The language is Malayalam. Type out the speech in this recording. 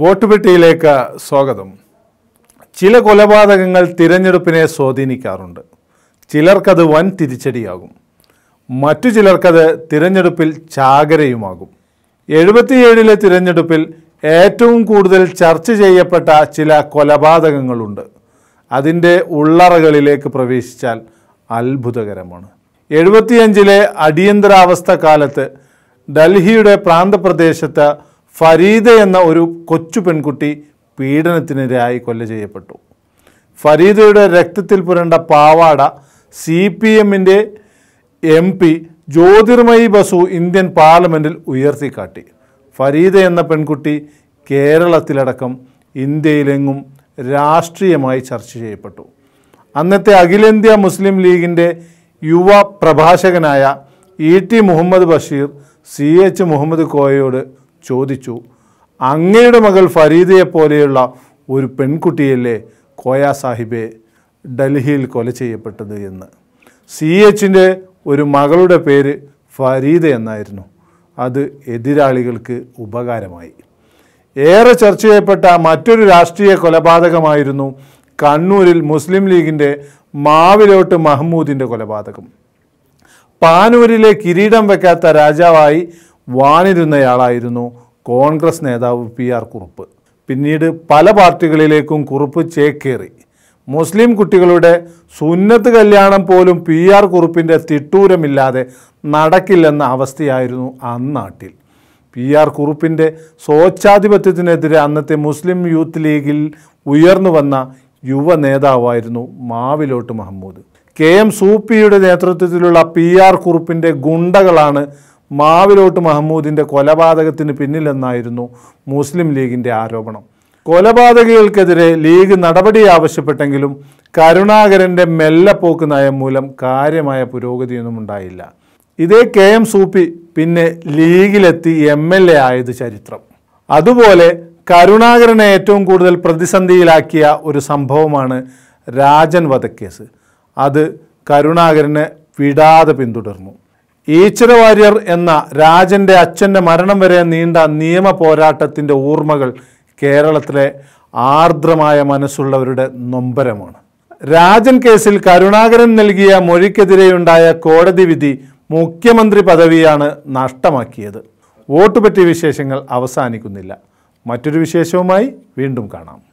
വോട്ട് പെട്ടിയിലേക്ക് സ്വാഗതം. ചില കൊലപാതകങ്ങൾ തിരഞ്ഞെടുപ്പിനെ സ്വാധീനിക്കാറുണ്ട്. ചിലർക്കത് വൻ തിരിച്ചടിയാകും. മറ്റു ചിലർക്കത് തിരഞ്ഞെടുപ്പിൽ ചാകരയുമാകും. എഴുപത്തിയേഴിലെ തിരഞ്ഞെടുപ്പിൽ ഏറ്റവും കൂടുതൽ ചർച്ച ചെയ്യപ്പെട്ട ചില കൊലപാതകങ്ങളുണ്ട്. അതിന്റെ ഉള്ളറകളിലേക്ക് പ്രവേശിച്ചാൽ അത്ഭുതകരമാണ്. എഴുപത്തിയഞ്ചിലെ അടിയന്തരാവസ്ഥ കാലത്ത് ഡൽഹിയുടെ പ്രാന്തപ്രദേശത്ത് ഫരീദ എന്ന ഒരു കൊച്ചു പെൺകുട്ടി പീഡനത്തിനിരയായി കൊല്ല ചെയ്യപ്പെട്ടു. ഫരീദയുടെ രക്തത്തിൽ പുരണ്ട പാവാട സി പി എമ്മിന്റെ M P Jyotirmoyi Basu Indian പാർലമെന്റിൽ ഉയർത്തിക്കാട്ടി. ഫരീദ എന്ന പെൺകുട്ടി കേരളത്തിലടക്കം ഇന്ത്യയിലെങ്ങും രാഷ്ട്രീയമായി ചർച്ച ചെയ്യപ്പെട്ടു. അന്നത്തെ അഖിലേന്ത്യാ മുസ്ലിം ലീഗിന്റെ യുവ പ്രഭാഷകനായ E T Muhammad Basheer C H Muhammad കോയയോട് ചോദിച്ചു അങ്ങയുടെ മകൾ ഫരീദയെ പോലെയുള്ള ഒരു പെൺകുട്ടിയല്ലേ കോയ സാഹിബെ ഡൽഹിയിൽ കൊല ചെയ്യപ്പെട്ടത് എന്ന്. സി എച്ചിന്റെ ഒരു മകളുടെ പേര് ഫരീദ എന്നായിരുന്നു. അത് എതിരാളികൾക്ക് ഉപകാരമായി. ഏറെ ചർച്ച ചെയ്യപ്പെട്ട മറ്റൊരു രാഷ്ട്രീയ കൊലപാതകമായിരുന്നു കണ്ണൂരിൽ മുസ്ലിം ലീഗിന്റെ മാവിലോട്ട് മഹ്മൂദിന്റെ കൊലപാതകം. പാനൂരിലെ കിരീടം വെക്കാത്ത രാജാവായി വാണിരുന്നയാളായിരുന്നു കോൺഗ്രസ് നേതാവ് പി ആർ കുറുപ്പ്. പിന്നീട് പല പാർട്ടികളിലേക്കും കുറുപ്പ് ചേക്കേറി. മുസ്ലിം കുട്ടികളുടെ സുന്നത്ത് കല്യാണം പോലും പി ആർ കുറുപ്പിന്റെ തിട്ടൂരമില്ലാതെ നടക്കില്ലെന്ന അവസ്ഥയായിരുന്നു അന്നാട്ടിൽ പി ആർ കുറുപ്പിന്റെ സ്വച്ഛാധിപത്യത്തിനെതിരെ അന്നത്തെ മുസ്ലിം യൂത്ത് ലീഗിൽ ഉയർന്നു വന്ന യുവ നേതാവായിരുന്നു മാവിലോട്ട് മഹമ്മൂദ് കെ എം സൂപ്പിയുടെ നേതൃത്വത്തിലുള്ള പി ആർ കുറുപ്പിന്റെ ഗുണ്ടകളാണ് മാവിലോട്ട് മഹമ്മൂദിന്റെ കൊലപാതകത്തിന് പിന്നിലെന്നായിരുന്നു മുസ്ലിം ലീഗിന്റെ ആരോപണം. കൊലപാതകികൾക്കെതിരെ ലീഗ് നടപടി ആവശ്യപ്പെട്ടെങ്കിലും കരുണാകരന്റെ മെല്ലപ്പോക്ക് നയം മൂലം കാര്യമായ പുരോഗതിയൊന്നും ഉണ്ടായില്ല. ഇതേ കെ എം സൂപ്പി പിന്നെ ലീഗിലെത്തി എം എൽ എ ആയത് ചരിത്രം. അതുപോലെ കരുണാകരനെ ഏറ്റവും കൂടുതൽ പ്രതിസന്ധിയിലാക്കിയ ഒരു സംഭവമാണ് രാജൻ വധക്കേസ്. അത് കരുണാകരനെ വിടാതെ പിന്തുടർന്നു. ഈശ്വര വാര്യർ എന്ന രാജന്റെ അച്ഛന്റെ മരണം വരെ നീണ്ട നിയമ പോരാട്ടത്തിന്റെ ഓർമ്മകൾ കേരളത്തിലെ ആർദ്രമായ മനസ്സുള്ളവരുടെ നൊമ്പരമാണ്. രാജൻ കേസിൽ കരുണാകരൻ നൽകിയ മൊഴിക്കെതിരെയുണ്ടായ കോടതി വിധി മുഖ്യമന്ത്രി പദവിയാണ് നഷ്ടമാക്കിയത്. വോട്ട് പറ്റിയ വിശേഷങ്ങൾ അവസാനിക്കുന്നില്ല. മറ്റൊരു വിശേഷവുമായി വീണ്ടും കാണാം.